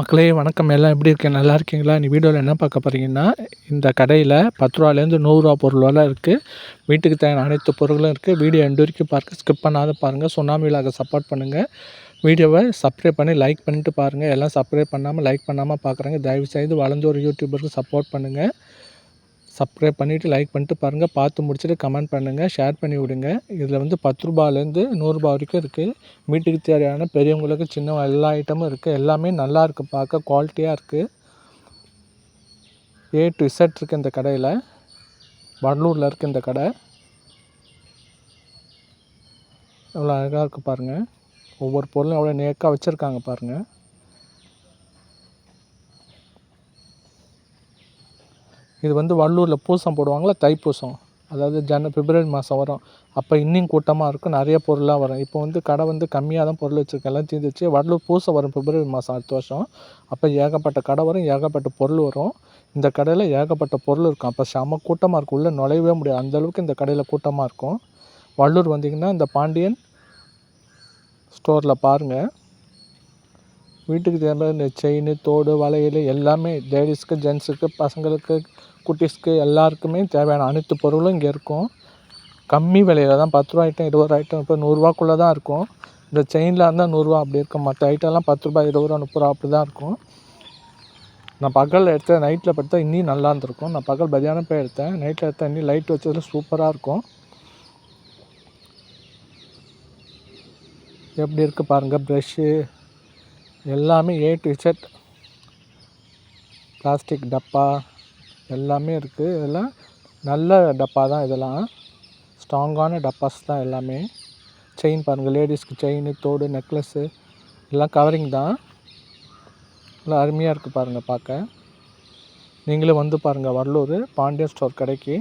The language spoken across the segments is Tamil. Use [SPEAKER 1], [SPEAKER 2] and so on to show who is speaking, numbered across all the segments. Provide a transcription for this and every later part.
[SPEAKER 1] மக்களே வணக்கம். எல்லாம் எப்படி இருக்கேன் நல்லா இருக்கீங்களா? நீ வீடியோவில் என்ன பார்க்க போகிறீங்கன்னா இந்த கடையில் பத்து ரூபாலேருந்து நூறுரூவா பொருள் எல்லாம் இருக்குது வீட்டுக்கு தேவையான அனைத்து பொருளும் இருக்குது வீடியோ எண்டு வரைக்கும் பார்க்க ஸ்கிப் பண்ணாத பாருங்கள் சுனாமி விழாக சப்போர்ட் பண்ணுங்கள் வீடியோவை சப்ஸ்கிரைப் பண்ணி லைக் பண்ணிட்டு பாருங்கள் எல்லாம் சப்ஸ்கிரைப் பண்ணாமல் லைக் பண்ணாமல் பார்க்குறாங்க தயவுசெய்து வளர்ந்து ஒரு யூடியூபருக்கு சப்போர்ட் பண்ணுங்கள் சப்ஸ்கிரைப் பண்ணிவிட்டு லைக் பண்ணிட்டு பாருங்கள் பார்த்து முடிச்சுட்டு கமெண்ட் பண்ணுங்கள் ஷேர் பண்ணி விடுங்க. இதில் வந்து பத்து ரூபாலேருந்து நூறுரூபா வரைக்கும் இருக்குது வீட்டுக்கு தேவையான பெரியவங்களுக்கு சின்ன எல்லா ஐட்டமும் இருக்குது எல்லாமே நல்லா இருக்குது பார்க்க குவாலிட்டியாக இருக்குது ஏ டு இசட் இருக்குது இந்த கடையில். வடலூரில் இருக்குது இந்த கடை. எவ்வளோ அழகாக இருக்குது பாருங்கள் ஒவ்வொரு பொருளும் எவ்வளோ நேக்காக வச்சுருக்காங்க பாருங்கள் இது வந்து வள்ளூரில் பூசம் போடுவாங்களா தைப்பூசம். அதாவது ஜன பிப்ரவரி மாதம் வரும். அப்போ இன்னும் கூட்டமாக இருக்கும் நிறைய பொருளாக வரும். இப்போ வந்து கடை வந்து கம்மியாக தான் பொருள் வச்சுருக்கேன் எல்லாம் தீர்ந்துச்சு வடலூர் பூசம் வரும் பிப்ரவரி மாதம் அடுத்த வருஷம். அப்போ ஏகப்பட்ட கடை வரும் ஏகப்பட்ட பொருள் வரும். இந்த கடையில் ஏகப்பட்ட பொருள் இருக்கும். அப்போ செம கூட்டமாக இருக்கும். உள்ளே நுழையவே முடியாது. அந்தளவுக்கு இந்த கடையில் கூட்டமாக இருக்கும். வள்ளூர் வந்தீங்கன்னா இந்த பாண்டியன் ஸ்டோரில் பாருங்கள் வீட்டுக்கு தேவையான செயின் தோடு வளையல் எல்லாமே லேடிஸ்க்கு ஜென்ஸுக்கு பசங்களுக்கு குட்டீஸ்க்கு எல்லாருக்குமே தேவையான அனைத்து பொருளும் இங்கே இருக்கும். கம்மி விலையில் தான் பத்து ரூபா ஐட்டம் இருபது ரூபா ஐட்டம் இப்போ நூறுரூவாக்குள்ளே தான் இருக்கும். இந்த செயினில் இருந்தால் நூறுரூவா அப்படி இருக்கும் மற்ற ஐட்டம்லாம் பத்து ரூபா இருபது ரூபா முப்பது ரூபா அப்படி தான் இருக்கும். நான் பகலில் எடுத்த நைட்டில் படுத்தா இன்னும் நல்லா இருந்திருக்கும். நான் பகல் மதியானம் போய் எடுத்தேன். நைட்டில் எடுத்தா இன்னும் லைட் வச்சதில் சூப்பராக இருக்கும். எப்படி இருக்குது பாருங்கள் ப்ரெஷ்ஷு எல்லாமே ஏ டு இசட் பிளாஸ்டிக் டப்பா. எல்லாமே இருக்குது இதெல்லாம் நல்ல டப்பா தான் இதெல்லாம். ஸ்ட்ராங்கான டப்பாஸ் தான் எல்லாமே. செயின் பாருங்கள் லேடிஸ்க்கு செயின் தோடு நெக்லஸ்ஸு எல்லாம் கவரிங் தான். எல்லாம் அருமையாக இருக்குது பாருங்கள் பார்க்க. நீங்களும் வந்து பாருங்கள் வடலூர் பாண்டியன் ஸ்டோர் கடைக்கு.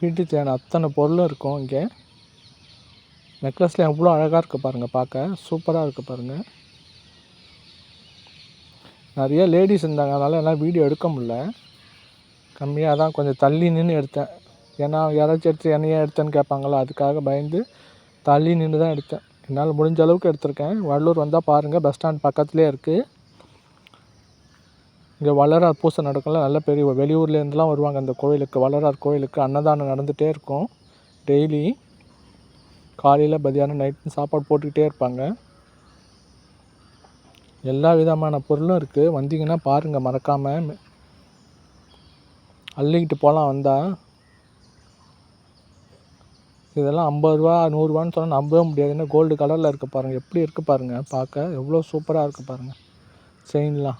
[SPEAKER 1] வீட்டுக்கு தேவையான அத்தனை பொருளும் இருக்கும் இங்கே. நெக்லஸில் எவ்வளோ அழகாக இருக்குது பாருங்கள் பார்க்க. சூப்பராக இருக்குது பாருங்கள் நிறைய லேடிஸ் இருந்தாங்க. அதனால் என்னால் வீடியோ எடுக்க முடில கம்மியாக தான் கொஞ்சம் தள்ளி நின்று எடுத்தேன். ஏன்னா யாராச்சும் எடுத்து என்னையே எடுத்தேன்னு கேட்பாங்களா அதுக்காக பயந்து தள்ளி நின்று தான் எடுத்தேன். என்னால் முடிஞ்ச அளவுக்கு எடுத்திருக்கேன். வள்ளூர் வந்தால் பாருங்கள் பஸ் ஸ்டாண்ட் பக்கத்துலேயே இருக்குது இங்கே வளரார் பூசை நடக்கல நல்ல பெரிய வெளியூர்லேருந்துலாம் வருவாங்க அந்த கோயிலுக்கு. வளரார் கோயிலுக்கு அன்னதானம் நடந்துகிட்டே இருக்கும். டெய்லி. காலையில் மதியானம் நைட்டு சாப்பாடு போட்டுக்கிட்டே இருப்பாங்க. எல்லா விதமான பொருளும் இருக்குது வந்தீங்கன்னா பாருங்கள் மறக்காமல் அள்ளிக்கிட்டு போகலாம் வந்தால் இதெல்லாம் ஐம்பது ரூபா நூறுரூவான்னு சொன்னால் நம்பவே முடியாது. ஏன்னா கோல்டு கலரில் இருக்குது பாருங்கள் எப்படி இருக்குது பாருங்கள் பார்க்க. எவ்வளோ சூப்பராக இருக்குது பாருங்கள் செயின்லாம்.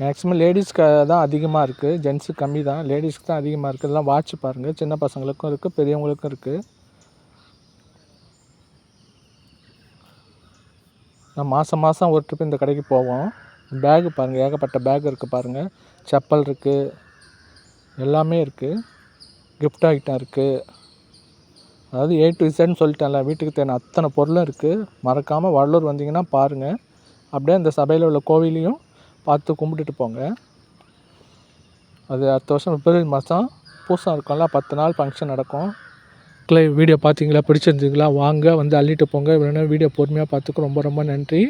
[SPEAKER 1] மேக்ஸிமம் லேடிஸ்க்கு தான் அதிகமாக இருக்குது ஜென்ஸுக்கு கம்மி தான். லேடிஸ்க்கு தான் அதிகமாக இருக்குது இதெல்லாம் வாட்ச் பாருங்கள் சின்ன பசங்களுக்கும் இருக்குது பெரியவங்களுக்கும் இருக்குது நான் மாதம் மாதம் ஒரு ட்ரிப் இந்த கடைக்கு போவோம். பேகு பாருங்கள் ஏகப்பட்ட பேக் இருக்குது பாருங்கள் செப்பல் இருக்குது எல்லாமே இருக்குது கிஃப்ட் ஐட்டம் இருக்குது அதாவது ஏ டு இசட்னு சொல்லிட்டேன்ல வீட்டுக்கு தேவையான அத்தனை பொருளும் இருக்குது மறக்காமல் வடலூர் வந்தீங்கன்னா பாருங்கள் அப்படியே அந்த சபையில் உள்ள கோவிலையும் பார்த்து கும்பிட்டுட்டு போங்க. அது அடுத்த வருஷம் பிப்ரவரி மாதம் பூசம் இருக்கும்ல பத்து நாள் ஃபங்க்ஷன் நடக்கும். மக்களே வீடியோ பார்த்தீங்களா? பிடிச்சிருந்தீங்களா? வாங்க வந்து அள்ளிட்டு போங்க. இல்லைன்னா வீடியோ பொறுமையாக பார்த்துக்க ரொம்ப ரொம்ப நன்றி.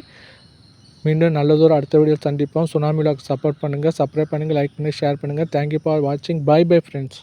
[SPEAKER 1] மீண்டும் நல்லதொரு அடுத்த வீடியோ சந்திப்போம். சுனாமி சப்போர்ட் பண்ணுங்கள் சப்ஸ்கிரைப் பண்ணுங்கள் லைக் பண்ணுங்கள் ஷேர் பண்ணுங்கள் தேங்க்யூ ஃபார் வாட்சிங் பை பை ஃப்ரெண்ட்ஸ்